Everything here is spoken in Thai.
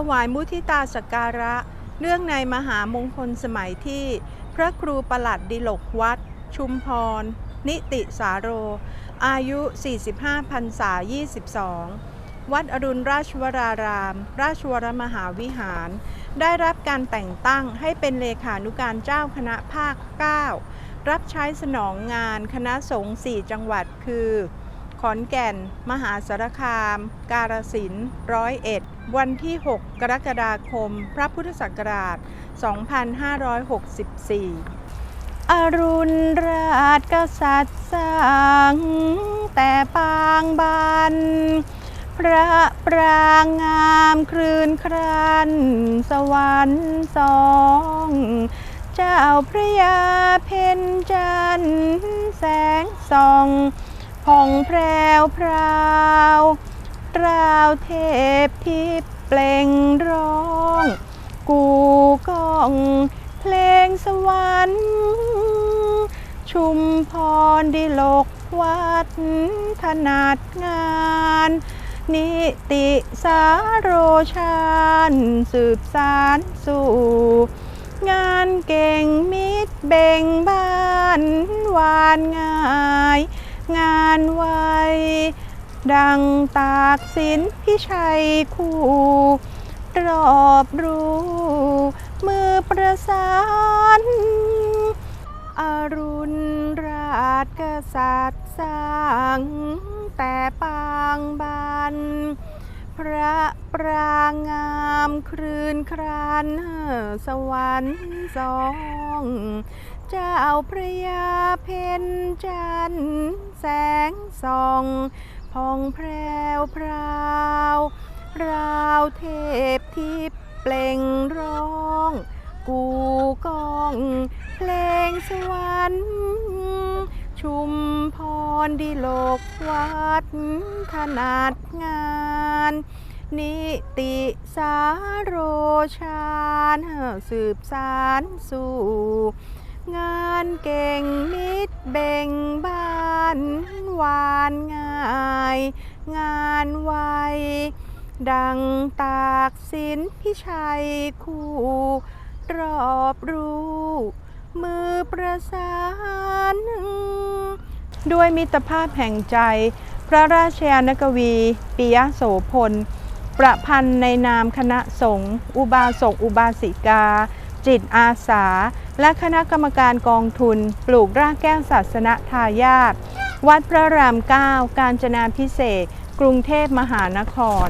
ถวายมุทิตาสการะเนื่องในมหามงคลสมัยที่ พระครูประหลัดดิลกวัด ชุมพร นิติสาโร อายุ 45พรรษา 22 วัดอรุณราชวราราม ราชวรมหาวิหาร ได้รับการแต่งตั้งให้เป็นเลขานุการเจ้าคณะภาค 9 รับใช้สนองงานคณะสงฆ์4จังหวัดคือ อนแก่น มหาสารคาม กาฬสินธุ์ร้อยเอ็ด วันที่ 6 กรกฎาคม พระพุทธศักราช 2564 อรุณราชกษัตริย์สร้างแต่ปางบัน พระปรางงามคลื่นครัน สวรรค์สองเจ้าพระยาเพ็ญจันแสงส่อง ผ่องแพรวพราวราวเทพทิพเปล่งร้อง กูก้องเพลงสวรรค์ ชุมพรดิลกวัดถนัดงาน นิติสาโรชาญสืบสารสู่ งานเก่งมิตรเบ่งบานหวานง่าย งานไว้ ดังตากสินพิชัยคู่รอบรู้มือประสานอรุณราชกษัตริย์สร้างแต่ปางบันพระปรางงามคลืนครานสวรรค์สอง เจ้าพระยาเพ็ญจันทร์แสงส่องผ่องแพรวพราวราวเทพทิพเปล่งร้อง กูก้องเพลงสวรรค์ชุมพรดิโลกวัดถนัดงาน นิติสาโรชา ญสืบสารสู่ งานเก่งมิตรเบ่งบานหวานง่าย งานไวดังตากสินพิชัยคู่ รอบรู้ มือประสาน ด้วยมิตรภาพแห่งใจ พระราชยานกวี ปิยโสพล ประพันธ์ในนามคณะสงฆ์อุบาสกอุบาสิกา จิตอาสา และคณะกรรมการกองทุน ปลูกรากแก้วศาสนทายาทวัดพระรามเก้ากาญจนาพิเศษกรุงเทพมหานคร